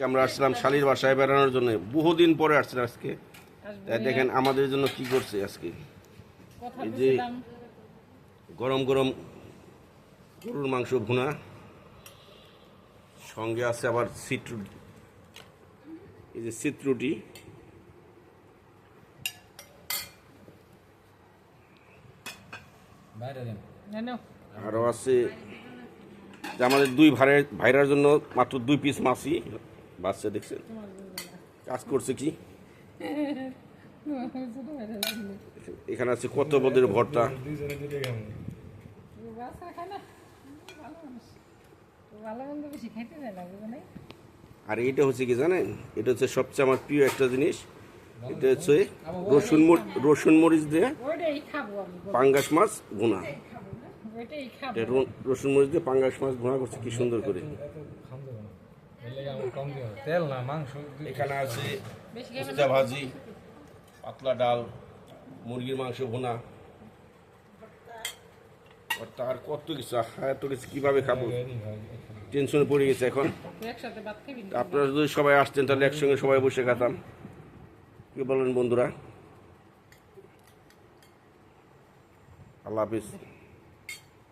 আমরা আসছিলাম শালির বাসায় বেড়ানোর জন্য। বহুদিন পরে আসছিলাম আজকে। তাই দেখেন আমাদের জন্য কি করছে আজকে। এই যে- গরম গরম গরুর মাংস ভুনা। সঙ্গে আছে আবার সিটরুটি। এই যে সিট রুটি বাইরে দেন জানো আরও আছে যে আমাদের দুই ভাইয়ের ভাইরার জন্য মাত্র দুই পিস মাছই বাচ্চা দেখছেন? কাজ করছে কি? এখানে আছে কত পদের ভর্তা? আর এটা হচ্ছে কি জানেন? এটা হচ্ছে সবচেয়ে আমার প্রিয় একটা জিনিস। এটা হচ্ছে রসুন রসুন মরিচ দিয়ে পাঙ্গাস মাছ র- রসুন মরিচ দিয়ে পাঙ্গাস মাছ ভুনা করছে, কি সুন্দর করে। তেল না মাংস এখানে আছে উস্তা ভাজি, পাতলা ডাল, মুরগির মাংস ভুনা। তার কত কিছু এত কিছু কীভাবে খাব? টেনশনে পড়ে গেছে এখন। আপনারা যদি সবাই আসতেন, তাহলে একসঙ্গে সবাই বসে খেতাম। কি বলেন বন্ধুরা? আল্লাহ হাফিজ।